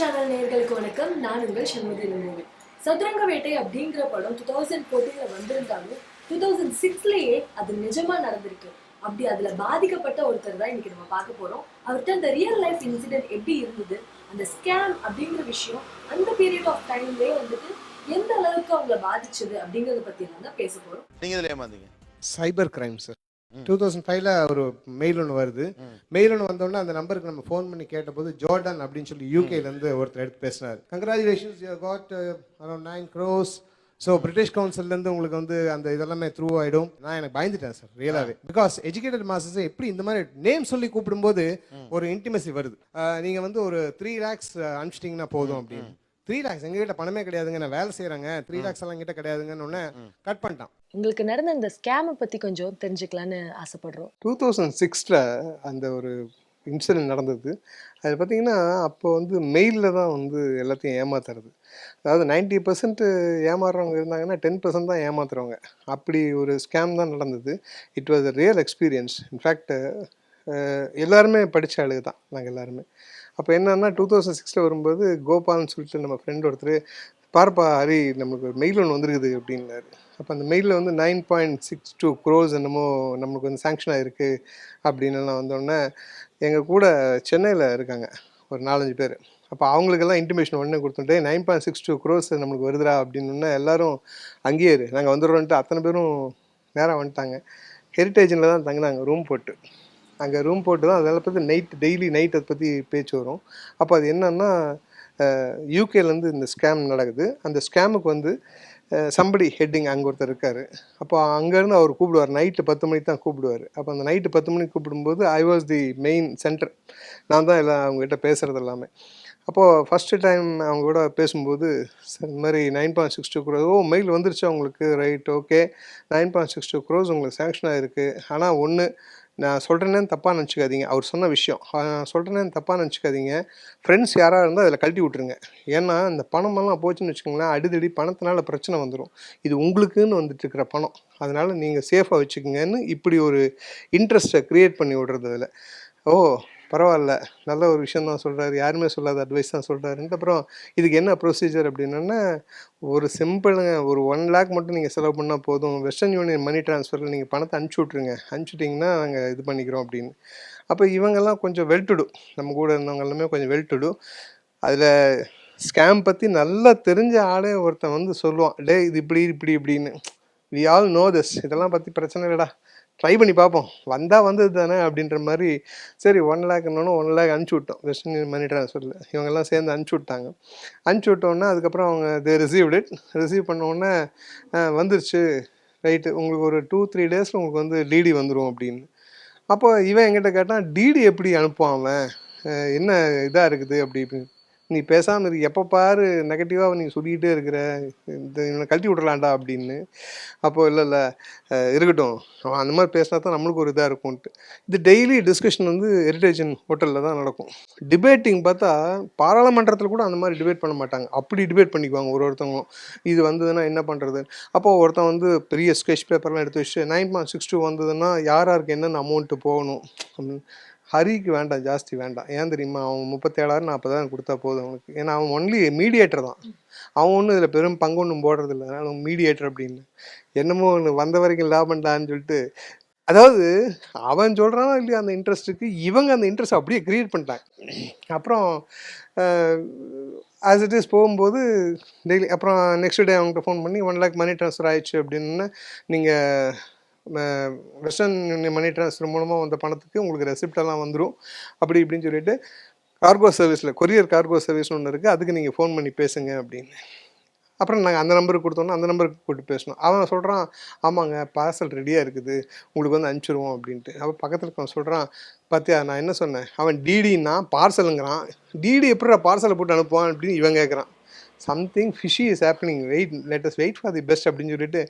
Channel நேயர்களுக்கு வணக்கம். நான் உங்கள் சண்முகி நினைவு சதுரங்க வேட்டை அப்படிங்கிற படம் டூ தௌசண்ட் ஃபோர்டீன்ல வந்திருந்தாலும் டூ தௌசண்ட் சிக்ஸ்லயே அது நிஜமா நடந்திருக்கு. அப்படி அதுல பாதிக்கப்பட்ட ஒருத்தர் தான் இன்னைக்கு நம்ம பார்க்க போறோம். அவர்கிட்ட அந்த ரியல் லைஃப் இன்சிடென்ட் எப்படி இருந்தது? அந்த ஸ்கேம் அப்படிங்கிற விஷயம் அந்த பீரியட் ஆஃப் டைம்லயே வந்துட்டு எந்த அளவுக்கு அவங்கள பாதிச்சது அப்படிங்கறத பத்தி எல்லாம் தான் பேச போறோம். நீங்க இதுல ஏமாந்தீங்க? Cyber crime sir. Two thousand ஃபைவ்ல ஒரு மெயில் ஒன்று வருது. மெயில் ஒன்று வந்தோடனே அந்த நம்பருக்கு நம்ம ஃபோன் பண்ணி கேட்டபோது ஜோர்டன் அப்படின்னு சொல்லி யூகேலேருந்து ஒருத்தர் எடுத்து பேசினார். Congratulations you got around nine crores so British கவுன்சில்லேருந்து உங்களுக்கு வந்து அந்த இதெல்லாமே த்ரூ ஆகிடும் நான் எனக்கு பயந்துட்டேன் சார் ரியலாகவே பிகாஸ் எஜுகேட்டட் மாஸ்டர்ஸ் எப்படி இந்த மாதிரி நேம் சொல்லி கூப்பிடும்போது ஒரு இன்டிமசி வருது. நீங்கள் வந்து ஒரு த்ரீ லேக்ஸ் அனுப்பிச்சிட்டிங்கன்னா போதும் அப்படின்னு. த்ரீ லேக்ஸ் எங்ககிட்ட பணமே கிடையாதுங்க. நான் வேலை செய்கிறேங்க த்ரீ லேக்ஸ் எல்லாம் என்கிட்ட கிடையாதுங்கன்னு உடனே கட் பண்ணிட்டான். உங்களுக்கு நடந்த இந்த ஸ்கேமை பத்தி கொஞ்சம் தெரிஞ்சுக்கலான்னு ஆசைப்படுறோம். டூ தௌசண்ட் சிக்ஸில் அந்த ஒரு இன்சிடென்ட் நடந்தது. அது பார்த்தீங்கன்னா அப்போ வந்து மெயிலில் தான் வந்து எல்லாத்தையும் ஏமாத்துறது. அதாவது நைன்ட்டி பர்சன்ட் ஏமாறுறவங்க இருந்தாங்கன்னா டென் பர்சன்ட் தான் ஏமாத்துறவங்க. அப்படி ஒரு ஸ்கேம் தான் நடந்தது. It was a real experience in fact எல்லாருமே படித்த ஆளுங்க தான். நாங்கள் எல்லாருமே. அப்போ என்னன்னா டூ தௌசண்ட் சிக்ஸில் வரும்போது கோபால்னு சொல்லிட்டு நம்ம ஃப்ரெண்ட் ஒருத்தர் பார்ப்பா ஹரி நம்மளுக்கு ஒரு மெயில் ஒன்று வந்திருக்குது அப்படின்னாரு. அப்போ அந்த மெயிலில் வந்து nine point six two crores என்னமோ நம்மளுக்கு வந்து சாங்ஷன் ஆகிருக்கு அப்படின்லாம் வந்தோடனே எங்கள் கூட சென்னையில் இருக்காங்க ஒரு நாலஞ்சு பேர். அப்போ அவங்களுக்கெல்லாம் இன்டிமேஷன் ஒன்று கொடுத்துட்டு nine point six two crores நம்மளுக்கு வருதுடா அப்படின்னா எல்லாரும் அங்கேயே இரு நாங்கள் வந்துடுறோன்ட்டு அத்தனை பேரும் நேராக வந்துட்டாங்க. ஹெரிட்டேஜில் தான் தங்கினாங்க ரூம் போட்டு. அங்கே ரூம் போட்டு தான் அதெல்லாம் பற்றி நைட் டெய்லி நைட் அதை பற்றி பேச்சு வரும். அப்போ அது என்னன்னா யூகேலேருந்து இந்த ஸ்கேம் நடக்குது. அந்த ஸ்கேமுக்கு வந்து சம்படி ஹெட்டிங் அங்கே ஒருத்தர் இருக்கார். அப்போ அங்கேருந்து அவர் கூப்பிடுவார். நைட்டு பத்து மணிக்கு தான் கூப்பிடுவார். அப்போ அந்த நைட்டு பத்து மணிக்கு கூப்பிடும்போது I was the main centre நான் தான் எல்லாம் அவங்ககிட்ட பேசுகிறது எல்லாமே. அப்போது ஃபஸ்ட்டு டைம் அவங்க கூட பேசும்போது சார் இந்த மாதிரி nine point six two crores oh mail வந்துருச்சு அவங்களுக்கு right okay nine point six two crores உங்களுக்கு சேங்ஷன் ஆகிருக்கு ஆனால் ஒன்று நான் சொல்கிறேன்னு தப்பாக நினச்சிக்காதீங்க. அவர் சொன்ன விஷயம். சொல்கிறேன்னு தப்பாக நினச்சிக்காதீங்க. ஃப்ரெண்ட்ஸ் யாராக இருந்தால் அதில் கழட்டி விட்ருங்க ஏன்னா இந்த பணமெல்லாம் போச்சுன்னு வச்சுக்கோங்களேன் அடிதடி பணத்தினால பிரச்சனை வந்துடும் இது உங்களுக்குன்னு வந்துட்டு இருக்கிற பணம். அதனால் நீங்கள் சேஃபாக வச்சுக்கோங்கன்னு இப்படி ஒரு இன்ட்ரெஸ்ட்டை க்ரியேட் பண்ணி விடுறது அதில். ஓ பரவாயில்ல. நல்ல ஒரு விஷயம் தான் சொல்கிறாரு யாருமே சொல்லாத அட்வைஸ் தான் சொல்கிறாருன்ட்டு அப்புறம் இதுக்கு என்ன ப்ரொசீஜர் அப்படின்னா ஒரு சிம்பிளுங்க ஒரு ஒன் லேக் மட்டும் நீங்கள் செலவு பண்ணால் போதும். வெஸ்டர்ன் யூனியன் மணி ட்ரான்ஸ்ஃபரில் நீங்கள் பணத்தை அனுப்பிச்சி விட்ருங்க அனுப்பிச்சிட்டிங்கன்னா நாங்கள் இது பண்ணிக்கிறோம் அப்படின்னு. அப்போ இவங்கெல்லாம் கொஞ்சம் வெல்டுடு நம்ம கூட இருந்தவங்க எல்லாமே கொஞ்சம் வெல்டுடு அதில் ஸ்கேம் பற்றி நல்லா தெரிஞ்ச ஆளே ஒருத்தன் வந்து சொல்லுவான். டே இது இப்படி இப்படி இப்படின்னு. வி ஆல் நோ திஸ் இதெல்லாம் பற்றி பிரச்சனை இல்லைடா. ட்ரை பண்ணி பார்ப்போம். வந்தால் வந்தது தானே அப்படின்ற மாதிரி சரி ஒன் லேக் இன்னொன்று ஒன் லேக் அனுப்பிச்சி விட்டோம். வெஸ்டர்ன் யூனியன் மணி ட்ரான்ஸ்ஃபரில் இவங்கெல்லாம் சேர்ந்து அனுப்பிச்சி விட்டாங்க. அனுப்பிச்சி விட்டோன்னே அதுக்கப்புறம் அவங்க தே ரிசீவ்ட் இட் ரிசீவ் பண்ணோடனே வந்துருச்சு. ரைட்டு உங்களுக்கு ஒரு டூ த்ரீ டேஸில் உங்களுக்கு வந்து டிடி வந்துடும் அப்படின்னு. அப்போ இவன் என்கிட்ட கேட்டால் டிடி எப்படி அனுப்புவான் அவன்? என்ன இதாக இருக்குது அப்படி இப்படின்னு. நீ பேசாமல் இரு. எப்போ பாரு நெகட்டிவாக நீ சொல்லிக்கிட்டே இருக்கிற. இந்த இவனை கழட்டி விட்றலாம்டா அப்படின்னு. அப்போது இல்லை இல்லை. இருக்கட்டும். அவன் அந்த மாதிரி பேசினா தான் நம்மளுக்கு ஒரு இதாக இருக்கும்ன்ட்டு. இது டெய்லி டிஸ்கஷன் வந்து ஹெரிடேஜன் ஹோட்டலில் தான் நடக்கும். டிபேட்டிங் பார்த்தா பாராளுமன்றத்தில் கூட அந்த மாதிரி டிபேட் பண்ண மாட்டாங்க. அப்படி டிபேட் பண்ணிக்குவாங்க ஒரு ஒருத்தவங்களும். இது வந்ததுன்னா என்ன பண்ணுறது அப்போ ஒருத்தன் வந்து பெரிய ஸ்கெச் பேப்பர்லாம் எடுத்து வச்சு நைன் பாயிண்ட் சிக்ஸ் டூ வந்ததுன்னா யார் யாருக்கு என்னென்ன அமௌண்ட்டு போகணும்? அப்படின்னு ஹரிக்கு வேண்டாம் ஜாஸ்தி வேண்டாம். ஏன் தெரியுமா? அவன் முப்பத்தேழாயிரம் நாற்பதாயிரம் கொடுத்தா போதும் அவனுக்கு. ஏன்னா அவன் ஒன்லி மீடியேட்டர் தான். அவன் ஒன்றும் இதில் பெரும் பங்கு ஒன்றும் போடுறது இல்லை அதனால மீடியேட்டர் அப்படின்னு. என்னமோ ஒன்று வந்த வரைக்கும் லாபம்டான்னு சொல்லிட்டு. அதாவது அவன் சொல்கிறானோ இல்லையா அந்த இன்ட்ரெஸ்ட்டுக்கு இவங்க அந்த இன்ட்ரெஸ்ட் அப்படியே க்ரியேட் பண்ணிட்டாங்க. அப்புறம் ஆஸ் இட் இஸ் போகும்போது டெய்லி அப்புறம் நெக்ஸ்ட் டே அவங்ககிட்ட ஃபோன் பண்ணி ஒன் லேக் மணி ட்ரான்ஸ்ஃபர் ஆயிடுச்சு அப்படின்னு நீங்கள் வெஸ்டர்ன் மணி ட்ரான்ஸ்ஃபர் மூலமாக வந்த பணத்துக்கு உங்களுக்கு ரெசிப்டெல்லாம் வந்துடும் அப்படி இப்படின்னு சொல்லிட்டு கார்கோ சர்வீஸில் கொரியர் கார்கோ சர்வீஸ்னு ஒன்று இருக்குது அதுக்கு நீங்கள் ஃபோன் பண்ணி பேசுங்க அப்படின்னு. அப்புறம் நாங்கள் அந்த நம்பருக்கு கொடுத்தோன்னா அந்த நம்பருக்கு கூப்பிட்டு பேசணும். அவன் சொல்கிறான் ஆமாங்க பார்சல் ரெடியாக இருக்குது. உங்களுக்கு வந்து அனுப்பிச்சிடுவோம் அப்படின்ட்டு. அப்போ பக்கத்தில் இருக்கவன் சொல்கிறான் பார்த்தியா நான் என்ன சொன்னேன்? அவன் டிடின்னா பார்சலுங்கிறான் டிடி எப்படி பார்சலை போட்டு அனுப்புவான்? அப்படின்னு இவன் கேட்குறான் something fishy is happening wait latest wait for the best அப்படின்னு சொல்லிட்டு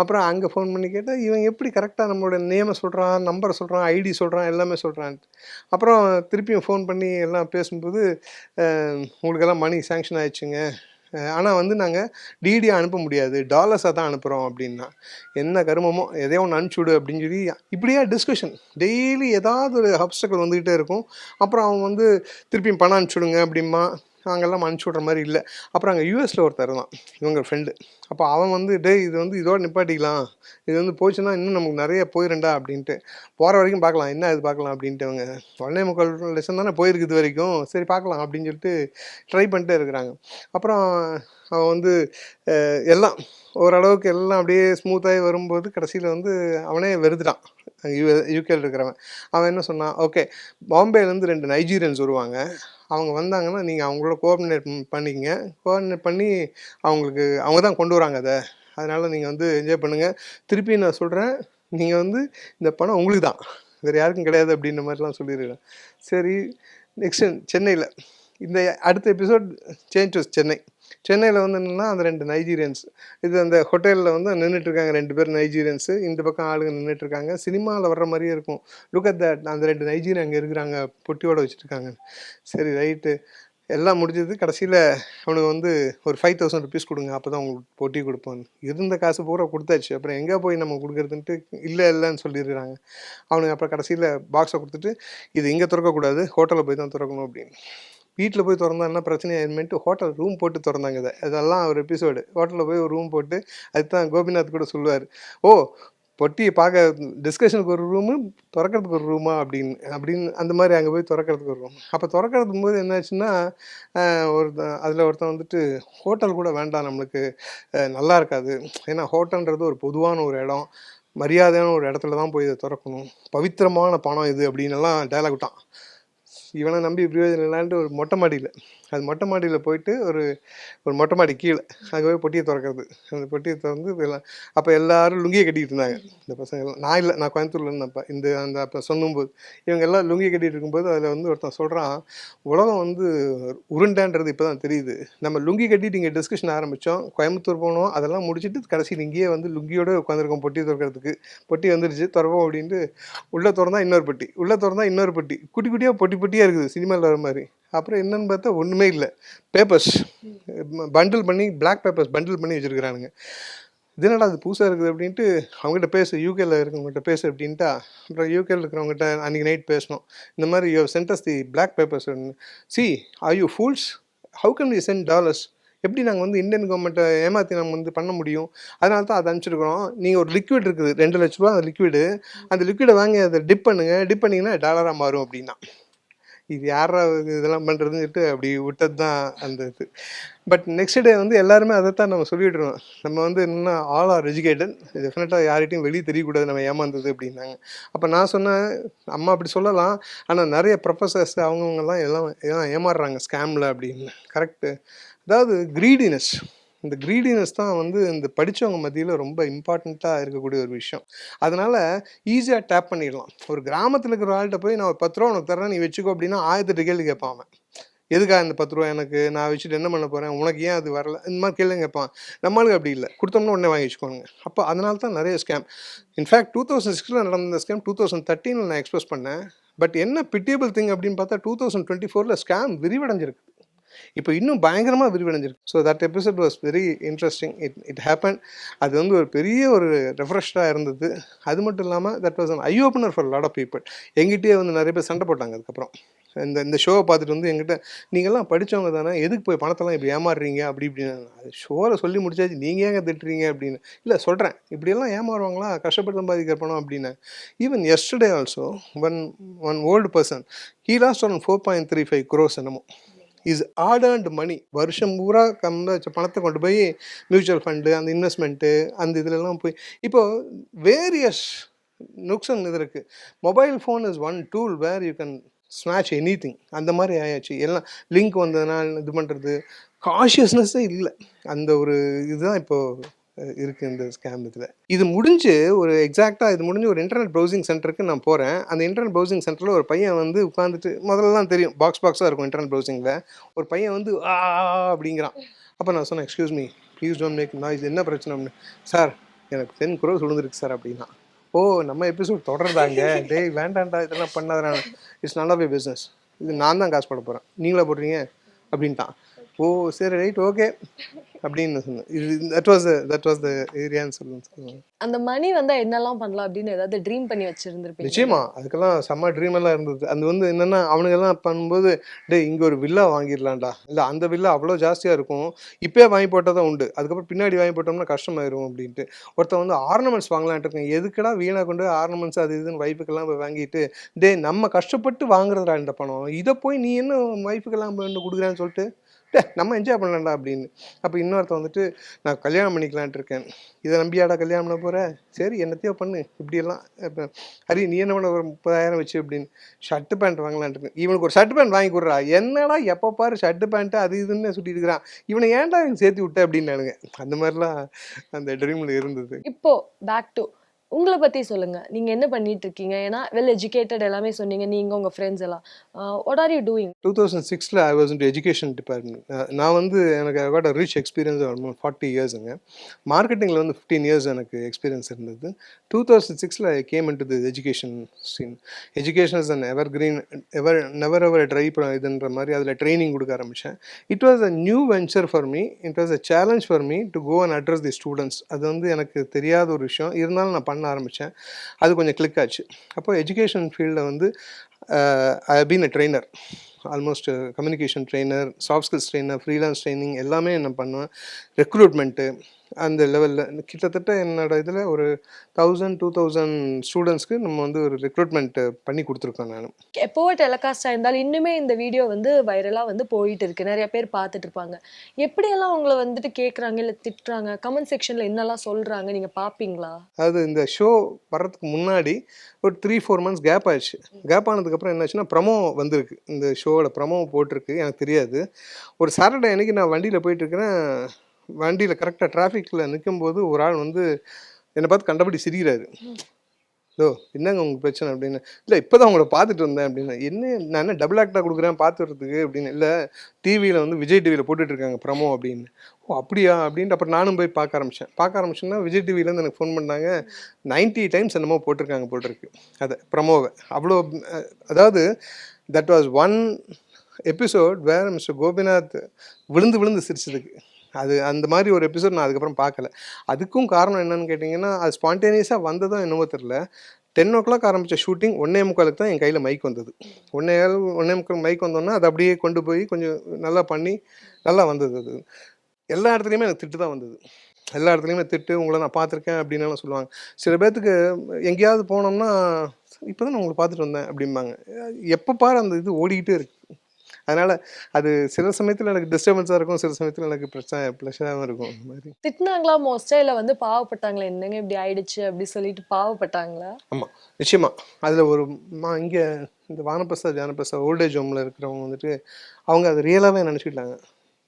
அப்புறம் அங்கே ஃபோன் பண்ணி கேட்டால் இவன் எப்படி கரெக்டாக நம்மளோட நேமை சொல்கிறான் நம்பரை சொல்கிறான் ஐடி சொல்கிறான் எல்லாமே சொல்கிறான் அப்புறம் திருப்பியும் ஃபோன் பண்ணி எல்லாம் பேசும்போது உங்களுக்கெல்லாம் மணி சேங்ஷன் ஆயிடுச்சுங்க. ஆனால் வந்து நாங்கள் டிடி அனுப்ப முடியாது. டாலர்ஸாக தான் அனுப்புகிறோம் அப்படின்னா. என்ன கருமமோ எதையோ ஒன்று அனுப்பிச்சுடு அப்படின்னு சொல்லி இப்படியே டிஸ்கஷன் டெய்லி ஏதாவது ஒரு அப்டக்கல் வந்துக்கிட்டே இருக்கும். அப்புறம் அவன் வந்து திருப்பியும் பணம் அனுப்பிச்சுடுங்க அப்படிமா நாங்கள்லாம் அனுப்பிச்சி விட்ற மாதிரி இல்லை. அப்புறம் அங்கே யூஎஸில் ஒருத்தர் தான் இவங்க ஃப்ரெண்டு அப்போ அவன் வந்து டேய் இது வந்து இதோட நிப்பாட்டிக்கலாம். இது வந்து போச்சுன்னா இன்னும் நமக்கு நிறைய போயிருண்டா அப்படின்ட்டு. போகிற வரைக்கும் பார்க்கலாம் என்ன இது பார்க்கலாம் அப்படின்ட்டு அவங்க ஒன்னே முக்கால் லெசன் தானே போயிருக்குது இது வரைக்கும். சரி பார்க்கலாம் அப்படின்னு சொல்லிட்டு ட்ரை பண்ணிட்டே இருக்கிறாங்க. அப்புறம் அவன் வந்து எல்லாம் ஓரளவுக்கு எல்லாம் அப்படியே ஸ்மூத்தாகி வரும்போது கடைசியில் வந்து அவனே வெறுத்துட்டான். யூ யூகேல இருக்கிறவன். அவன் என்ன சொன்னான்? ஓகே பாம்பேலேருந்து ரெண்டு நைஜீரியன்ஸ் வருவாங்க. அவங்க வந்தாங்கன்னா நீங்கள் அவங்களோட கோஆர்டினேட் பண்ணிக்கங்க. கோஆர்டினேட் பண்ணி அவங்களுக்கு அவங்க தான் கொண்டு வராங்க அதை. அதனால் நீங்கள் வந்து என்ஜாய் பண்ணுங்கள் திருப்பி நான் சொல்கிறேன் நீங்கள் வந்து இந்த பணம் உங்களுக்கு தான். வேறு யாருக்கும் கிடையாது அப்படின்ற மாதிரிலாம் சொல்லிடுறேன் சரி நெக்ஸ்ட் சென்னையில். இந்த அடுத்த எபிசோட் சேஞ்ச் டு சென்னை சென்னையில் வந்து என்னென்னா அந்த ரெண்டு நைஜீரியன்ஸ். இது அந்த ஹோட்டலில் வந்து நின்றுட்டு இருக்காங்க ரெண்டு பேர் நைஜீரியன்ஸு. இந்த பக்கம் ஆளுங்க நின்றுட்டு இருக்காங்க சினிமாவில் வர்ற மாதிரியே இருக்கும். லுக் அட் தட் அந்த ரெண்டு நைஜீரியன் அங்கே இருக்கிறாங்க. பொட்டியோட வச்சுருக்காங்க. சரி ரைட்டு. எல்லாம் முடிஞ்சது. கடைசியில் அவனுக்கு வந்து ஒரு ஃபைவ் தௌசண்ட் ருபீஸ் கொடுங்க. அப்போ தான் உங்களுக்கு பொட்டி கொடுப்போம் இருந்த காசு பூரா கொடுத்தாச்சு. அப்புறம் எங்கே போய் நம்ம கொடுக்குறதுன்ட்டு இல்லை இல்லைன்னு சொல்லியிருக்கிறாங்க அவனுக்கு அப்புறம் கடைசியில் பாக்ஸை கொடுத்துட்டு இது இங்கே திறக்கக்கூடாது. ஹோட்டலில் போய் தான் திறக்கணும் அப்படின்னு. வீட்டில் போய் திறந்தா என்ன பிரச்சனை ஆயிருமேன்ட்டு ஹோட்டல் ரூம் போட்டு திறந்தாங்க இதை. அதெல்லாம் ஒரு எபிசோடு ஹோட்டலில் போய் ஒரு ரூம் போட்டு அதுதான் கோபிநாத் கூட சொல்லுவார். ஓ பொட்டியை பார்க்க டிஸ்கஷனுக்கு ஒரு ரூமு திறக்கிறதுக்கு ஒரு ரூமா அப்படின்னு. அப்படின்னு அந்த மாதிரி அங்கே போய் திறக்கிறதுக்கு ஒரு ரூம் அப்போ திறக்கிறதுக்கு போது என்னாச்சுன்னா ஒரு அதில் ஒருத்தன் வந்துட்டு ஹோட்டல் கூட வேண்டாம் நம்மளுக்கு. நல்லா இருக்காது. ஏன்னா ஹோட்டல்ன்றது ஒரு பொதுவான ஒரு இடம். மரியாதையான ஒரு இடத்துல தான் போய் இதை திறக்கணும். பவித்திரமான பணம் இது அப்படின்னு எல்லாம் டயலாக் விட்டான். இவனை நம்பி பிரயோஜனம் இல்லான்ட்டு ஒரு மொட்டை மாடியில். அது மொட்டை மாடியில் போயிட்டு ஒரு ஒரு மொட்டை மாடி கீழே அங்கே போய் பொட்டியை திறக்கிறது. அந்த பொட்டியை திறந்து எல்லாம் அப்போ எல்லாரும் லுங்கியை கட்டிக்கிட்டு இருந்தாங்க. இந்த பசங்க எல்லாம் நான் இல்லை நான் கோயம்புத்தூர்ல இருந்தப்ப இந்த அந்த அப்போ சொல்லும்போது இவங்க எல்லாம் லுங்கி கட்டிட்டு இருக்கும்போது அதில் வந்து ஒருத்தன் சொல்கிறான் உலகம் வந்து உருண்டைன்றது இப்போ தான் தெரியுது. நம்ம லுங்கி கட்டிட்டு இங்கே டிஸ்கஷன் ஆரம்பித்தோம் கோயம்புத்தூர் போனோம் அதெல்லாம் முடிச்சுட்டு கடைசியில் இங்கேயே வந்து லுங்கியோட உட்காந்துருக்கோம் பொட்டி திறக்கிறதுக்கு. பொட்டி வந்துருச்சு திறப்போம் அப்படின்ட்டு உள்ளே திறந்தா இன்னொரு பொட்டி உள்ளே திறந்தா இன்னொரு பொட்டி. குட்டி குட்டியாக பொட்டி பொட்டியாக இருக்குது சினிமாவில் வர மாதிரி. அப்புறம் என்னன்னு பார்த்தா ஒன்றுமே இல்லை. பேப்பர்ஸ் பண்டில் பண்ணி பிளாக் பேப்பர்ஸ் பண்டில் பண்ணி வச்சுருக்கிறானுங்க. இது அது புதுசாக இருக்குது அப்படின்ட்டு அவங்ககிட்ட பேசு யூகேல இருக்கவங்ககிட்ட பேசு அப்படின்ட்டா அப்புறம் யூகேல இருக்கிறவங்ககிட்ட அன்றைக்கி நைட் பேசணும் இந்த மாதிரி you sends the black papers see are you fools how can you send dollars எப்படி நாங்கள் வந்து இந்தியன் கவர்மெண்ட்டை ஏமாற்றி நம்ம வந்து பண்ண முடியும்? அதனால தான் அதை அனுப்பிச்சிருக்கிறோம். நீங்கள் ஒரு லிக்விட் இருக்குது ரெண்டு லட்ச ரூபா அந்த லிக்விடு அந்த லிக்விடை வாங்கி அதை டிப் பண்ணுங்க. டிப் பண்ணிங்கன்னா டாலராக மாறும் அப்படின்னா. இது யாராவது இதெல்லாம் பண்ணுறதுன்னு சொல்லிட்டு அப்படி விட்டது தான் அந்த இது. பட் நெக்ஸ்ட் டே வந்து எல்லாருமே அதை தான் நம்ம சொல்லிவிட்டுருவோம் நம்ம வந்து என்னென்னா ஆல் ஆர் எஜுகேட்டட் டெஃபினட்டாக யார்கிட்டையும் வெளியே தெரியக்கூடாது நம்ம ஏமாந்தது அப்படின்னாங்க. அப்போ நான் சொன்னேன் அம்மா அப்படி சொல்லலாம். ஆனால் நிறைய ப்ரொஃபஸர்ஸ் அவங்கவுங்கெல்லாம் எல்லாம் எல்லாம் ஏமாறுறாங்க ஸ்கேமில் அப்படின்னு. கரெக்டு அதாவது க்ரீடினஸ் இந்த க்ரீடினஸ் தான் வந்து இந்த படித்தவங்க மத்தியில் ரொம்ப இம்பார்ட்டண்ட்டாக இருக்கக்கூடிய ஒரு விஷயம். அதனால் ஈஸியாக டேப் பண்ணிடலாம். ஒரு கிராமத்தில் இருக்கிற ஆள்கிட்ட போய் நான் ஒரு பத்து ரூபா உனக்கு தரேன் நீ வச்சுக்கோ அப்படின்னா ஆயிரத்தெட்டு கேள்வி கேட்பான் அவன். எதுக்காக இந்த பத்து ரூபா எனக்கு? நான் வச்சுட்டு என்ன பண்ண போகிறேன் உனக்கு ஏன் அது வரல? இந்த மாதிரி கேள்வி கேட்பான். நம்மளுக்கு அப்படி இல்லை. கொடுத்தோம்னா உடனே வாங்கி வச்சுக்கோங்க. அப்போ அதனால தான் நிறைய ஸ்கேம் இன்ஃபேக்ட் டூ தௌசண்ட் சிக்ஸில் நடந்த ஸ்கேம் டூ தௌசண்ட் தேர்ட்டீனில் நான் எக்ஸ்பிரஸ் பண்ணேன். பட் என்ன பிட்டியபிள் திங் அப்படின்னு பார்த்தா டூ தௌசண்ட் டுவெண்ட்டி ஃபோரில் ஸ்கேம் விரிவடைஞ்சிருக்கு. இப்போ இன்னும் பயங்கரமாக விரிவடைஞ்சிருக்கு. So that episode was very interesting it it happen அது வந்து ஒரு பெரிய ஒரு ரெஃப்ரெஷ்டாக இருந்தது. அது மட்டும் இல்லாமல் that was an eye opener for lot of people எங்கிட்டே வந்து நிறைய பேர் சண்டை போட்டாங்க அதுக்கப்புறம். இந்த இந்த ஷோவை பார்த்துட்டு வந்து எங்கிட்ட நீங்கள்லாம் படித்தவங்க தானே எதுக்கு போய் பணத்தெல்லாம் இப்படி ஏமாறுறீங்க? அப்படி இப்படின்னு அது ஷோவில் சொல்லி முடிச்சாச்சு. நீங்கள் ஏங்க திட்டுறீங்க? அப்படின்னு. இல்லை சொல்கிறேன் இப்படியெல்லாம் ஏமாறுவாங்களா? கஷ்டப்பட்டு சம்பாதிக்கிற பணம் அப்படின்னு. Even yesterday also one one old person he lost one four point three five crores என்னமோ. இஸ் ஆர்டர்ன்ட் மணி வருஷம் பூரா கம்ப வச்ச பணத்தை கொண்டு போய் மியூச்சுவல் ஃபண்டு அந்த இன்வெஸ்ட்மெண்ட்டு அந்த இதுலலாம் போய் இப்போது வேரியஸ் நுக்சன் இது இருக்குது mobile phone is one tool where you can snatch any அந்த மாதிரி ஆயாச்சு. எல்லாம் லிங்க் வந்ததுனால இது பண்ணுறது காஷியஸ்னஸ்ஸே இல்லை. அந்த ஒரு இதுதான் இப்போது இருக்குது இந்த ஸ்கேம் இதில். இது முடிஞ்சு ஒரு எக்ஸாக்டாக இது முடிஞ்சு ஒரு இன்டர்நெட் ப்ரௌசிங் சென்டருக்கு நான் போகிறேன் அந்த இன்டர்நெட் ப்ரௌசிங் சென்டரில் ஒரு பையன் வந்து உட்காந்துட்டு முதல்லலாம் தெரியும் பாக்ஸ் பாக்ஸாக இருக்கும் இன்டர்நெட் ப்ரௌசிங்கில் ஒரு பையன் வந்து ஆ அப்படிங்கிறான். அப்போ நான் சொன்னேன் excuse me please don't make noise என்ன பிரச்சனை? அப்படின்னு. சார் எனக்கு டென் குரோஸ் விழுந்துருக்கு சார் அப்படின்னா. ஓ நம்ம எபிசோட் தொடர்ந்தாங்க டேய் வேண்டாம்டா இதெல்லாம் பண்ணாதடா இட்ஸ் நல்ல பே பிஸ்னஸ் இது நான் தான் காசு போட போகிறேன் நீங்களா போடுறீங்க? அப்படின்ட்டான். ஓ சரி ரைட் ஓகே அப்படின்னு சொன்னேன். That was that was the ஏரியான்னு சொல்லுங்க அந்த மணி வந்தா என்னெல்லாம் பண்ணலாம் அப்படின்னு ஏதாவது ட்ரீம் பண்ணி வச்சிருந்திருப்பீங்க நிச்சயமா. அதுக்கெல்லாம் செம்ம ட்ரீம் எல்லாம் இருந்தது. அது வந்து என்னன்னா அவனுங்கெல்லாம் பண்ணும்போது டேய் இங்க ஒரு வில்லா வாங்கிடலாம்டா. இல்ல அந்த வில்லா அவ்வளோ ஜாஸ்தியா இருக்கும். இப்பயே வாங்கி போட்டால் தான் உண்டு. அதுக்கப்புறம் பின்னாடி வாங்கி போட்டோம்னா கஷ்டமாயிரும் அப்படின்ட்டு. ஒருத்தன் வந்து ஆர்னமெண்ட்ஸ் வாங்கலான்ட்டு இருக்கேன். எதுக்குடா வீணா கொண்டு ஆர்னமெண்ட்ஸ் அது இதுன்னு ஒய்ஃபுக்கெல்லாம் போய் வாங்கிட்டு டே நம்ம கஷ்டப்பட்டு வாங்குறதுடா இந்த பணம். இதை போய் நீ என்ன ஒய்ஃபுக்கெல்லாம் போய் கொடுக்குறேன்னு சொல்லிட்டு டே நம்ம என்ஜாய் பண்ணலாம்டா அப்படின்னு. அப்போ இன்னொருத்தன் வந்துட்டு நான் கல்யாணம் பண்ணிக்கலான்ட்டு இருக்கேன். இதை நம்பியாடா கல்யாணம் பண்ண போற? சரி என்னத்தையோ பண்ணு. இப்படியெல்லாம் இப்போ ஹரி நீ என்ன பண்ண ஒரு முப்பதாயிரம் வச்சு அப்படின்னு. ஷர்ட் பேண்ட் வாங்கலான்ட்டு இருக்கேன். இவனுக்கு ஒரு ஷர்ட் பேண்ட் வாங்கி கொடுறா. என்னடா எப்போ பாரு ஷர்ட் பேண்ட்டு அது இதுன்னு சுட்டிட்டு இருக்கிறான். இவனை ஏன்டா எனக்கு சேர்த்து விட்ட? அப்படின்னு நானுங்க அந்த மாதிரிலாம் அந்த ட்ரீமில் இருந்தது. இப்போ பேக் டு உங்களை பற்றி சொல்லுங்கள் நீங்கள் என்ன பண்ணிட்டு இருக்கீங்க ஏன்னா வெல் எஜுகேட்டட் எல்லாமே சொன்னீங்க. நீங்கள் உங்கள் ஃப்ரெண்ட்ஸ் எல்லாம். What are you doing two thousand சிக்ஸில் I was in education department நான் வந்து எனக்கு got rich experience almost forty இயர்ஸுங்க மார்க்கெட்டிங்கில் வந்து ஃபிஃப்டீன் இயர்ஸ் எனக்கு எக்ஸ்பீரியன்ஸ் இருந்தது. டூ தௌசண்ட் சிக்ஸில் I came in to the education scene education is an evergreen ever never ever dry இதுன்ற மாதிரி அதில் ட்ரைனிங் கொடுக்க ஆரம்பித்தேன் it was a new venture for me it was a challenge for me to go and address the students அது வந்து எனக்கு தெரியாத ஒரு விஷயம். இருந்தாலும் நான் பண்ண ஆரம்பித்தேன் அது கொஞ்சம் கிளிக் ஆச்சு. அப்போ எஜுகேஷன் ஃபீல்டில் வந்து I been a trainer almost communication trainer soft skills trainer freelance training எல்லாமே நான் பண்ணுவேன். ரெக்ரூட்மெண்ட்டு அந்த லெவலில் கிட்டத்தட்ட என்னோட இதில் ஒரு தௌசண்ட் டூ தௌசண்ட் ஸ்டூடெண்ட்ஸ்க்கு நம்ம வந்து ஒரு ரெக்ரூட்மெண்ட் பண்ணி கொடுத்துருக்கோம் நான். எப்போவோ டெலகாஸ்டாக இருந்தாலும் இன்னுமே இந்த வீடியோ வந்து வைரலாக வந்து போயிட்டு இருக்கு. நிறைய பேர் பார்த்துட்டு இருப்பாங்க. எப்படியெல்லாம் உங்களை வந்துட்டு கேட்குறாங்க இல்லை திட்டுறாங்க? கமெண்ட் செக்ஷனில் என்னெல்லாம் சொல்கிறாங்க நீங்கள் பார்ப்பீங்களா? அதாவது இந்த ஷோ வர்றதுக்கு முன்னாடி ஒரு த்ரீ ஃபோர் மந்த்ஸ் கேப் ஆயிடுச்சு. கேப் ஆனதுக்கப்புறம் என்னாச்சுன்னா ப்ரமோ வந்திருக்கு. இந்த ஷோவோட ப்ரமோ போட்டிருக்கு. எனக்கு தெரியாது. ஒரு சாட்டர்டே அன்னைக்கு நான் வண்டியில் போயிட்டு இருக்கிறேன். வண்டியில் கரெக்டாக டிராஃபிக்கில் நிற்கும்போது ஒரு ஆள் வந்து என்னை பார்த்து கண்டபடி சிரிக்கிறாரு. ஓ என்னங்க உங்களுக்கு பிரச்சனை? அப்படின்னு. இல்லை இப்போ தான் உங்களை பார்த்துட்டு வந்தேன் அப்படின்னு. என்ன நான் என்ன டபுள் ஆக்டாக கொடுக்குறேன் பார்த்துறதுக்கு அப்படின்னு. இல்லை டிவியில் வந்து விஜய் டிவியில் போட்டுட்ருக்காங்க ப்ரமோ அப்படின்னு. ஓ அப்படியா? அப்படின்ட்டு அப்புறம் நானும் போய் பார்க்க ஆரம்பித்தேன் பார்க்க ஆரம்பிச்சேன்னா விஜய் டிவிலேருந்து எனக்கு ஃபோன் பண்ணாங்க. 90 டைம்ஸ் என்னமோ போட்டிருக்காங்க போட்டிருக்கு. அதை ப்ரமோவை அவ்வளோ அதாவது தட் வாஸ் ஒன் எபிசோட் வேறு மிஸ்டர் கோபிநாத் விழுந்து விழுந்து சிரிச்சதுக்கு. அது அந்த மாதிரி ஒரு எபிசோட் நான் அதுக்கப்புறம் பார்க்கல. அதுக்கும் காரணம் என்னன்னு கேட்டிங்கன்னா அது ஸ்பான்டேனியஸாக வந்ததும் என்னவோ தெரில டென் ஓ கிளாக் ஆரம்பித்த ஷூட்டிங் ஒன்னே முக்காலுக்கு தான் என் கையில் மைக் வந்தது. ஒன்னே ஒன்னே முக்கால் மைக் வந்தோன்னா அதை அப்படியே கொண்டு போய் கொஞ்சம் நல்லா பண்ணி நல்லா வந்தது அது. எல்லா இடத்துலையுமே எனக்கு திட்டு தான் வந்தது. எல்லா இடத்துலையுமே திட்டு உங்களை நான் பார்த்துருக்கேன் அப்படின்னுலாம் சொல்லுவாங்க. சில பேர்த்துக்கு எங்கேயாவது போனோம்னா இப்போ தான் நான் உங்களை பார்த்துட்டு வந்தேன் அப்படிம்பாங்க. எப்போ பாரு அந்த இது ஓடிக்கிட்டே இருக்கு. அதனால் அது சில சமயத்தில் எனக்கு டிஸ்டர்பன்ஸாக இருக்கும் சில சமயத்தில் எனக்கு பிரச்சனை ப்ளஷராகவும் இருக்கும் அந்த மாதிரி. திட்டினாங்களா மோஸ்ட்டாக இல்லை வந்து பாவப்பட்டாங்களா? என்னங்க இப்படி ஆயிடுச்சு? அப்படி சொல்லிட்டு பாவப்பட்டாங்களா? ஆமாம் நிச்சயமா. அதில் ஒரு மா இங்கே இந்த வானப்பிரசாத் ஜானபிரசாத் ஓல்டேஜ் ஹோமில் இருக்கிறவங்க வந்துட்டு அவங்க அதை ரியலாகவே நினச்சிக்கிட்டாங்க.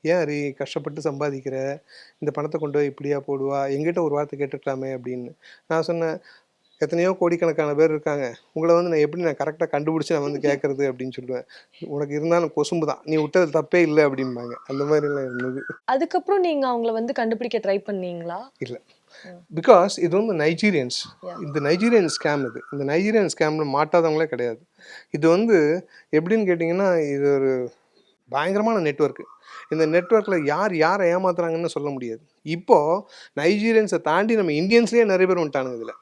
ஏன் ஹரி கஷ்டப்பட்டு சம்பாதிக்கிற? இந்த பணத்தை கொண்டு போய் இப்படியா போடுவா? எங்கிட்ட ஒரு வார்த்தை கேட்டுக்கலாமே அப்படின்னு. நான் சொன்னேன் எத்தனையோ கோடிக்கணக்கான பேர் இருக்காங்க. உங்களை வந்து நான் எப்படி நான் கரெக்டாக கண்டுபிடிச்சி நான் வந்து கேட்கறது அப்படின்னு சொல்லுவேன். உனக்கு இருந்தாலும் கொசும்பு தான் நீ விட்டது தப்பே இல்லை அப்படிம்பாங்க. அந்த மாதிரிலாம் இருந்தது. அதுக்கப்புறம் நீங்கள் அவங்கள வந்து கண்டுபிடிக்க ட்ரை பண்ணீங்களா? இல்லை. பிகாஸ் இது வந்து நைஜீரியன்ஸ். இந்த நைஜீரியன் ஸ்கேம் இது. இந்த நைஜீரியன் ஸ்கேம்ல மாட்டாதவங்களே கிடையாது. இது வந்து எப்படின்னு கேட்டிங்கன்னா இது ஒரு பயங்கரமான நெட்வொர்க் இந்த நெட்வொர்க்கில் யார் யாரை ஏமாத்துறாங்கன்னு சொல்ல முடியாது. இப்போது நைஜீரியன்ஸை தாண்டி நம்ம இந்தியன்ஸ்லேயே நிறைய பேர் வந்துட்டானுங்க இதில்.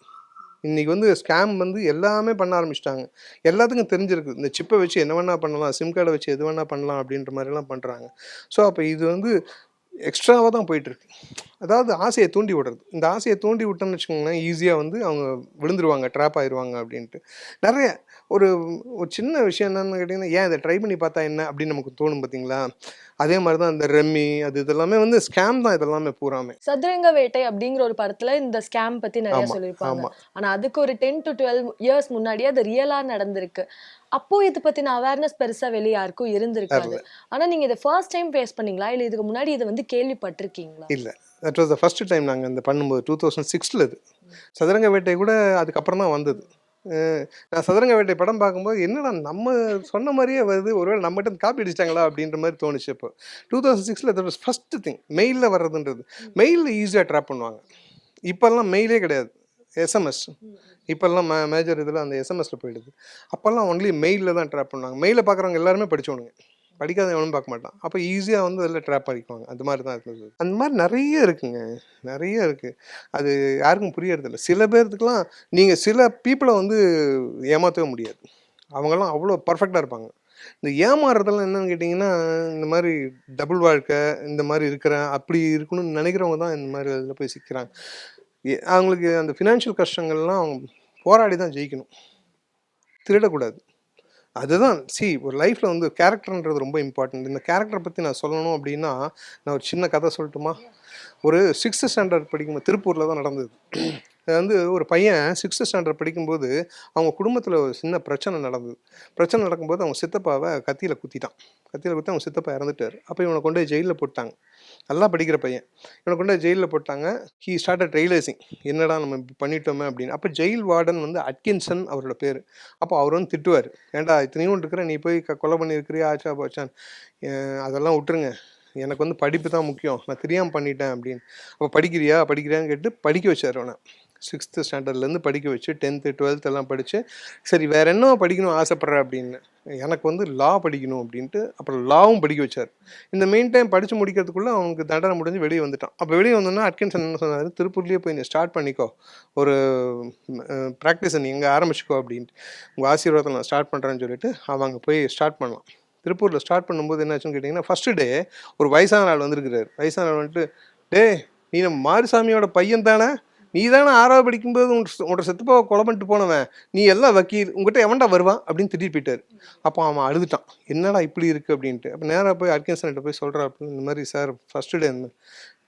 இன்றைக்கி வந்து ஸ்கேம் வந்து எல்லாமே பண்ண ஆரம்பிச்சிட்டாங்க. எல்லாத்துக்கும் தெரிஞ்சிருக்கு. இந்த சிப்பை வச்சு என்ன வேணால் பண்ணலாம் சிம் கார்டை வச்சு எது வேணா பண்ணலாம் அப்படின்ற மாதிரிலாம் பண்ணுறாங்க ஸோ அப்போ இது வந்து எக்ஸ்ட்ராவாக தான் போயிட்டுருக்கு. அதாவது ஆசையை தூண்டி விடுறது. இந்த ஆசையை தூண்டி விட்டோம்னு வச்சுக்கோங்களேன் ஈஸியாக வந்து அவங்க விழுந்துருவாங்க ட்ராப் ஆயிடுவாங்க அப்படின்ட்டு. நிறைய ஒரு ஒரு சின்ன விஷயம் என்னன்னு கேட்டிங்கன்னா ஏன் இதை ட்ரை பண்ணி பார்த்தா என்ன? அப்படின்னு நமக்கு தோணும் பார்த்தீங்களா? அதே மாதிரி தான் இந்த ரெம்மி அது இதெல்லாமே வந்து ஸ்கேம் தான் இதெல்லாமே பூராமே. சதுரங்க வேட்டை அப்படிங்கிற ஒரு படத்துல இந்த ஸ்கேம் பத்தி நிறைய சொல்லியிருப்பாங்க. ஆனா அதுக்கு ஒரு டென் டு டுவெல் இயர்ஸ் முன்னாடியே அது ரியலா நடந்திருக்கு. அப்போ இது பத்தின அவேர்னஸ் பெருசா வெளிய யாருக்கும் இருந்திருக்காது. ஆனா நீங்க இதை ஃபர்ஸ்ட் டைம் ஃபேஸ் பண்ணீங்களா? இல்ல இதுக்கு முன்னாடி இதை வந்து கேள்விப்பட்டிருக்கீங்களா? இல்லை. That was the first time நாங்கள் இந்த பண்ணும்போது டூ தௌசண்ட் சிக்ஸில் இது. சதுரங்க வேட்டை கூட அதுக்கப்புறம் தான் வந்தது. நான் சதுரங்க வேட்டை படம் பார்க்கும்போது என்னடா நம்ம சொன்ன மாதிரியே வருது ஒருவேளை நம்மகிட்ட காப்பி அடிச்சிட்டாங்களா அப்படின்ற மாதிரி தோணுச்சு இப்போ டூ தௌசண்ட் சிக்ஸில் தட் வாஸ் ஃபஸ்ட்டு திங் மெயிலில் வர்றதுன்றது. மெயிலில் ஈஸியாக ட்ராப் பண்ணுவாங்க. இப்போல்லாம் மெயிலே கிடையாது. எஸ்எம்எஸ் இப்போல்லாம் மே மேஜர் இதில் அந்த எஸ்எம்எஸ்ல போயிடுது. அப்போல்லாம் ஒன்லி மெயிலில் தான் ட்ராப் பண்ணுவாங்க. மெயிலில் பார்க்குறவங்க எல்லாருமே படிச்சவனுங்க. படிக்காத எவனும் பார்க்க மாட்டான். அப்போ ஈஸியாக வந்து அதில் ட்ராப் அடிக்குவாங்க அந்த மாதிரி தான் இருந்தது. அந்த மாதிரி நிறைய இருக்குங்க. நிறைய இருக்குது அது யாருக்கும் புரியறதில்ல. சில பேர்த்துக்கெலாம் நீங்கள் சில பீப்புளை வந்து ஏமாற்றவே முடியாது. அவங்கெல்லாம் அவ்வளோ பர்ஃபெக்டாக இருப்பாங்க. இந்த ஏமாறுறதெல்லாம் என்னன்னு கேட்டிங்கன்னா இந்த மாதிரி டபுள் வாழ்க்கை இந்த மாதிரி இருக்கிறேன் அப்படி இருக்கணும்னு நினைக்கிறவங்க தான் இந்த மாதிரி இதில் போய் சிக்கிறாங்க. அவங்களுக்கு அந்த ஃபினான்ஷியல் கஷ்டங்கள்லாம் அவங்க போராடி தான் ஜெயிக்கணும். திருடக்கூடாது. அதுதான். சி ஒரு லைஃப்பில் வந்து கேரக்டர்ன்றது ரொம்ப இம்பார்ட்டன்ட் இந்த கேரக்டரை பற்றி நான் சொல்லணும் அப்படின்னா நான் ஒரு சின்ன கதை சொல்லட்டுமா? ஒரு சிக்ஸ்த்து ஸ்டாண்டர்ட் படிக்கும்போது திருப்பூரில் தான் நடந்தது. அது வந்து ஒரு பையன் சிக்ஸ்த்து ஸ்டாண்டர்ட் படிக்கும்போது அவங்க குடும்பத்தில் ஒரு சின்ன பிரச்சனை நடந்தது. பிரச்சனை நடக்கும்போது அவங்க சித்தப்பாவை கத்தியில் குத்திட்டான். கத்தியில் குத்தி அவங்க சித்தப்பா இறந்துட்டார். அப்போ இவனை கொண்டு போய் ஜெயிலில் போட்டாங்க. நல்லா படிக்கிற பையன். இவனை கொண்டு ஜெயிலில் போட்டாங்க. ஹீ அட் ரியலைசிங் என்னடா நம்ம பண்ணிட்டோமே அப்படின்னு. அப்போ ஜெயில் வார்டன் வந்து அட்கின்சன் அவரோட பேர். அப்போ அவர் வந்து திட்டுவார். ஏன்டா இத்தனையும் இருக்கிற? நீ போய் க- கொலை பண்ணியிருக்கிறியா? ஆச்சா போச்சான் அதெல்லாம் விட்டுருங்க. எனக்கு வந்து படிப்பு தான் முக்கியம். நான் தெரியாமல் பண்ணிட்டேன் அப்படின்னு. அப்போ படிக்கிறியா? படிக்கிறியான்னு கேட்டு படிக்க வச்சார் அவனை. சிக்ஸ்த்து ஸ்டாண்டர்ட்லேருந்து படிக்க வச்சு டென்த்து டுவெல்த் எல்லாம் படித்து சரி வேற என்ன படிக்கணும் ஆசைப்பட்ற அப்படின்னு? எனக்கு வந்து லா படிக்கணும் அப்படின்ட்டு அப்புறம் லாவும் படிக்க வச்சார். இந்த மெயின் டைம் படித்து முடிக்கிறதுக்குள்ளே அவனுக்கு தண்டனை முடிஞ்சு வெளியே வந்துட்டான். அப்போ வெளியே வந்தோன்னா அட்கின்சன் என்ன சொன்னார்? திருப்பூர்லேயே போய் நீ ஸ்டார்ட் பண்ணிக்கோ. ஒரு ப்ராக்டிஸை நீ எங்கே ஆரம்பிச்சிக்கோ அப்படின்ட்டு. உங்கள் ஆசீர்வாதத்தை நான் ஸ்டார்ட் பண்ணுறேன்னு சொல்லிட்டு அவங்க போய் ஸ்டார்ட் பண்ணலாம். திருப்பூரில் ஸ்டார்ட் பண்ணும்போது என்னாச்சுன்னு கேட்டிங்கன்னா ஃபஸ்ட்டு டே ஒரு வயசான ஆள் வந்திருக்கிறார். வயசான ஆள் வந்துட்டு டேய் நீ நம்ம மாரிசாமியோட பையன் தானே நீ தானே ஆறாவது படிக்கும்போது உன் உன்னோட செத்துப்பாவை கொலை பண்ணிட்டு போனவன். நீ எல்லாம் வக்கீல். உங்ககிட்ட எவன்டா வருவான் அப்படின்னு திட்டிட்டு போயிட்டார். அப்போ அவன் அழுதுட்டான். என்னடா இப்படி இருக்குது அப்படின்ட்டு. அப்போ நேராக போய் அட்கின்சன்கிட்ட போய் சொல்கிறா அப்படின்னு. இந்த மாதிரி sir first day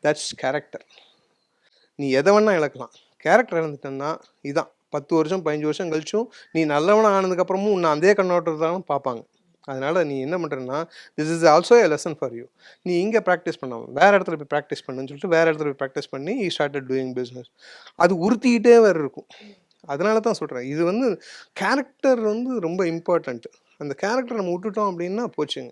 that's character நீ எதை வேணால் இழக்கலாம். கேரக்டர் இழந்துட்டேன்னா இதுதான் பத்து வருஷம் பதினஞ்சு வருஷம் கழிச்சும் நீ நல்லவனாக ஆனதுக்கப்புறமும் உன்னை அதே கண்ணோட்டத்தாலும் பார்ப்பாங்க. அதனால் நீ என்ன பண்ணுறேன்னா this is also a lesson for you நீ இங்கே ப்ராக்டிஸ் பண்ணாம வேறு இடத்துல போய் ப்ராக்டிஸ் பண்ணுன்னு சொல்லிட்டு வேறு இடத்துல போய் ப்ராக்டிஸ் பண்ணி ஈ ஸ்டார்டட் டூயிங் பிஸ்னஸ் அது உறுத்திக்கிட்டே வேறு இருக்கும். அதனால தான் சொல்கிறேன் இது வந்து கேரக்டர் வந்து ரொம்ப இம்பார்ட்டண்ட் அந்த கேரக்டர் நம்ம விட்டுட்டோம் அப்படின்னா போச்சுங்க.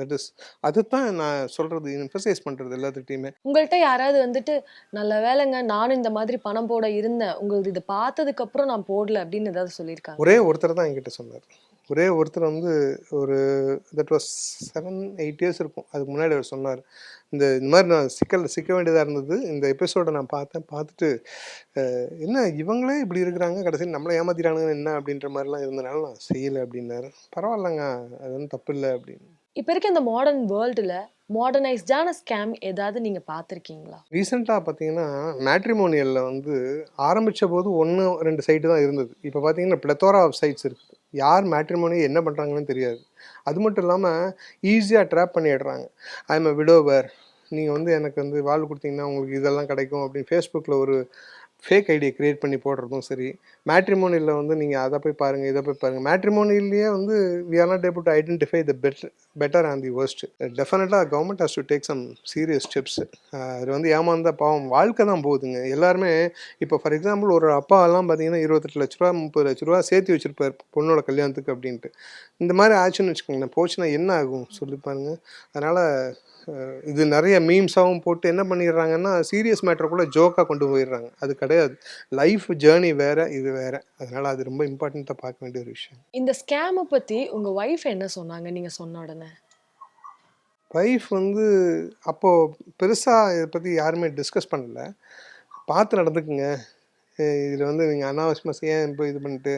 தட் இஸ் அதுதான் நான் சொல்கிறது எம்பசைஸ் பண்ணுறது எல்லாத்துட்டையுமே உங்கள்கிட்ட யாராவது வந்துட்டு நல்ல வேலைங்க நானும் இந்த மாதிரி பணம் போட இருந்தேன். உங்களுக்கு இதை பார்த்ததுக்கு அப்புறம் நான் போடல அப்படின்னு ஏதாவது சொல்லியிருக்காங்க ஒரே ஒருத்தர் தான் என்கிட்ட சொன்னார். ஒரே ஒருத்தர் வந்து ஒரு that was seven eight years இருக்கும். அதுக்கு முன்னாடி அவர் சொன்னார். இந்த இந்த மாதிரி நான் சிக்கல் சிக்க வேண்டியதாக இருந்தது. இந்த எபிசோடை நான் பார்த்தேன் பார்த்துட்டு என்ன இவங்களே இப்படி இருக்கிறாங்க? கடைசியில் நம்மளை ஏமாத்திட்டானுங்க என்ன அப்படின்ற மாதிரிலாம் இருந்தனால நான் செய்யலை அப்படின்னாரு. பரவாயில்லங்க அது ஒன்றும் தப்பு இல்லை அப்படின்னு. இப்போ இருக்க இந்த மாடர்ன் வேர்ல்டுல மாடர்னைஸ்டான ஸ்கேம் ஏதாவது நீங்க பார்த்துருக்கீங்களா? ரீசெண்டாக பார்த்தீங்கன்னா மேட்ரிமோனியலில் வந்து ஆரம்பித்த போது ஒன்று ரெண்டு சைட்டு தான் இருந்தது. இப்போ பார்த்தீங்கன்னா பிளத்தோரா ஆஃப் சைட்ஸ் இருக்குது. யார் மேட்ரிமோனி என்ன பண்ணுறாங்கன்னு தெரியாது. அது மட்டும் இல்லாமல் ஈஸியாக ட்ராப் பண்ணிடுறாங்க. ஐம் அ விடோவர் நீங்கள் வந்து எனக்கு வந்து வாழ் கொடுத்தீங்கன்னா உங்களுக்கு இதெல்லாம் கிடைக்கும் அப்படின்னு ஃபேஸ்புக்கில் ஒரு ஃபேக் ஐடியை க்ரியேட் பண்ணி போடுறதும் சரி. மேட்ரிமோனியில் வந்து நீங்கள் அதை போய் பாருங்கள் இதை போய் பாருங்கள் மேட்ரிமோனிலேயே வந்து we are not able to identify the better better on the worst. டெஃபினட்டாக government has to take some serious steps அது வந்து ஏமாந்த பாவம். வாழ்க்கை தான் போகுதுங்க. எல்லாருமே இப்போ ஃபார் எக்ஸாம்பிள் ஒரு அப்பாலாம் பார்த்தீங்கன்னா இருபத்தெட்டு லட்ச ரூபா முப்பது லட்ச ரூபா சேர்த்து வச்சிருப்பார் பொண்ணோட கல்யாணத்துக்கு அப்படின்ட்டு. இந்த மாதிரி ஆச்சுன்னு வச்சுக்கோங்களேன். போச்சுன்னா என்ன ஆகும்? சொல்லி பாருங்க. அதனால் இது நிறைய மீம்ஸாகவும் போட்டு என்ன பண்ணிடுறாங்கன்னா சீரியஸ் மேட்டருக்குள்ளே ஜோக்காக கொண்டு போயிடுறாங்க. அது கிடையாது. லைஃப் ஜேர்னி வேறு இது வேறு. அதனால் அது ரொம்ப இம்பார்ட்டண்ட்டாக பார்க்க வேண்டிய ஒரு விஷயம். இந்த ஸ்கேமை பற்றி உங்கள் ஒய்ஃப் என்ன சொன்னாங்க? நீங்கள் சொன்ன உடனே. லைஃப் வந்து அப்போது பெருசாக இதை பற்றி யாருமே டிஸ்கஸ் பண்ணலை. பார்த்து நடந்துக்குங்க. இதில் வந்து நீங்கள் அனாவசியமாக ஏன் போய் இது பண்ணிட்டு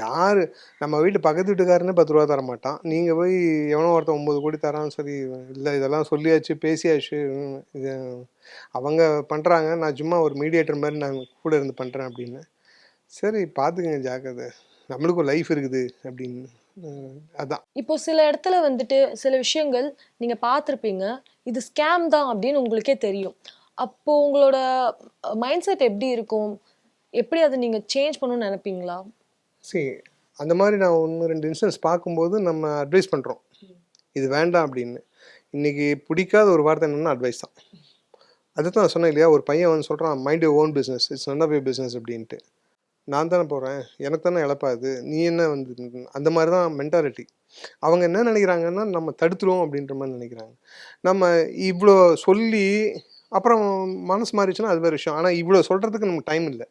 யார் நம்ம வீட்டு பக்கத்து வீட்டுக்காரனே பத்து ரூபா தர மாட்டான். நீங்கள் போய் எவனோ ஒருத்தன் ஒம்பது கோடி தரான்னு சொல்லி இல்லை இதெல்லாம் சொல்லியாச்சு பேசியாச்சு இது அவங்க பண்ணுறாங்க நான் சும்மா ஒரு மீடியேட்டர் மாதிரி நான் கூட இருந்து பண்ணுறேன் அப்படின்னு. சரி பார்த்துக்குங்க ஜாக்கிரதை. நம்மளுக்கும் லைஃப் இருக்குது அப்படின்னு. அதான். இப்போ சில இடத்துல வந்துட்டு சில விஷயங்கள் நீங்க பார்த்துருப்பீங்க. இது ஸ்கேம் தான் அப்படின்னு உங்களுக்கே தெரியும். அப்போ உங்களோட மைண்ட் செட் எப்படி இருக்கும்? எப்படி அதை நீங்க சேஞ்ச் பண்ணணும்னு நினைப்பீங்களா? சரி அந்த மாதிரி நான் ஒன்று ரெண்டு இன்ஸ்டன்ஸ் பார்க்கும்போது நம்ம அட்வைஸ் பண்ணுறோம் இது வேண்டாம் அப்படின்னு. இன்னைக்கு பிடிக்காத ஒரு வார்த்தை என்னன்னா அட்வைஸ் தான். அதுதான் நான் சொன்னேன் இல்லையா? ஒரு பையன் வந்து சொல்கிறான் mind own business it's none of you business அப்படின்ட்டு. நான் தானே போகிறேன் எனக்கு தானே இழப்பாது. நீ என்ன வந்து அந்த மாதிரி தான் மென்டாலிட்டி அவங்க என்ன நினைக்கிறாங்கன்னா நம்ம தடுத்துருவோம் அப்படின்ற மாதிரி நினைக்கிறாங்க. நம்ம இவ்வளோ சொல்லி அப்புறம் மனசு மாறிச்சுன்னா அது வேறு விஷயம். ஆனால் இவ்வளோ சொல்கிறதுக்கு நமக்கு டைம் இல்லை.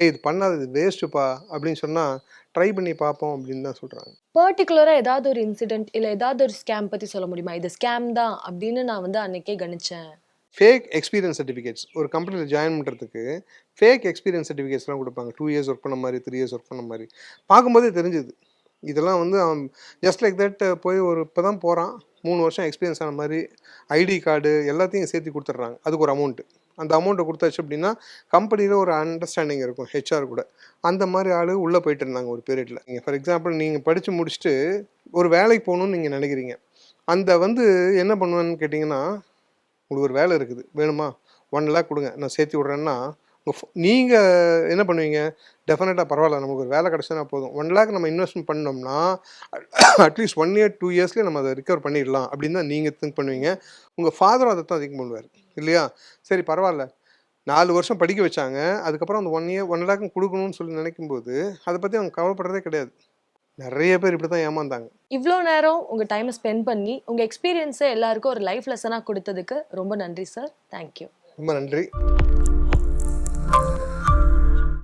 ஏய் இது பண்ணாது இது வேஸ்ட்டுப்பா அப்படின்னு சொன்னால் ட்ரை பண்ணி பார்ப்போம் அப்படின்னு தான் சொல்கிறாங்க பர்டிகுலரா ஏதாவது ஒரு இன்சிடென்ட் இல்ல ஏதாவது ஒரு ஸ்கேம் பத்தி சொல்ல முடியுமா? இது ஸ்கேம் தான் அப்படின்னு நான் வந்து அன்னைக்கே கணிச்சேன். ஃபேக் எக்ஸ்பீரியன்ஸ் சர்டிஃபிகேட்ஸ் ஒரு கம்பெனியில் ஜாயின் பண்ணுறதுக்கு ஃபேக் எக்ஸ்பீரியன்ஸ் சர்டிஃபிகேட்ஸ்லாம் கொடுப்பாங்க. டூ இயர்ஸ் ஒர்க் பண்ண மாதிரி த்ரீ இயர்ஸ் ஒர்க் பண்ண மாதிரி. பார்க்கும்போதே தெரிஞ்சுது. இதெல்லாம் வந்து அவன் ஜஸ்ட் லைக் தட் போய் ஒரு இப்போ தான் போகிறான் மூணு வருஷம் எக்ஸ்பீரியன்ஸ் ஆன மாதிரி ஐடி கார்டு எல்லாத்தையும் சேர்த்து கொடுத்துட்றாங்க. அதுக்கு ஒரு அமௌண்ட்டு அந்த அமௌண்ட்டை கொடுத்தாச்சு அப்படின்னா கம்பெனியில் ஒரு அண்டர்ஸ்டாண்டிங் இருக்கும் ஹெச்ஆர் கூட. அந்த மாதிரி ஆள் உள்ளே போயிட்டு இருந்தாங்க ஒரு பீரியடில் நீங்கள் ஃபார் எக்ஸாம்பிள் நீங்கள் படித்து முடிச்சுட்டு ஒரு வேலைக்கு போகணுன்னு நீங்கள் நினைக்கிறீங்க. அந்த வந்து என்ன பண்ணுவேன்னு கேட்டிங்கன்னா உங்களுக்கு ஒரு வேலை இருக்குது. வேணுமா? ஒன் லேக் கொடுங்க. நான் சேர்த்து விட்றேன்னா நீங்கள் என்ன பண்ணுவீங்க? டெஃபினட்டாக பரவாயில்ல நமக்கு ஒரு வேலை கிடச்சுனா போதும். ஒன் லேக் நம்ம இன்வெஸ்ட்மெண்ட் பண்ணோம்னா at least one year two இயர்ஸ்லேயே நம்ம அதை ரிகவர் பண்ணிடலாம் அப்படின்னு தான் நீங்கள் திங்க் பண்ணுவீங்க. உங்கள் ஃபாதரும் அதை தான் திங்க் பண்ணுவார் இல்லையா? சரி பரவாயில்ல. நாலு வருஷம் படிக்க வச்சாங்க. அதுக்கப்புறம் அந்த ஒன் இயர் ஒன் லேக்கும் கொடுக்கணும்னு சொல்லி நினைக்கும்போது அதை பற்றி அவங்க கவலைப்படுறதே கிடையாது. நிறைய பேர் இப்படி தான் ஏமாந்தாங்க. இவ்வளோ நேரம் உங்க டைமை ஸ்பெண்ட் பண்ணி உங்க எக்ஸ்பீரியன்ஸை எல்லாருக்கும் ஒரு லைஃப் லெசனாக கொடுத்ததுக்கு ரொம்ப நன்றி சார் தேங்க்யூ ரொம்ப நன்றி. Bye.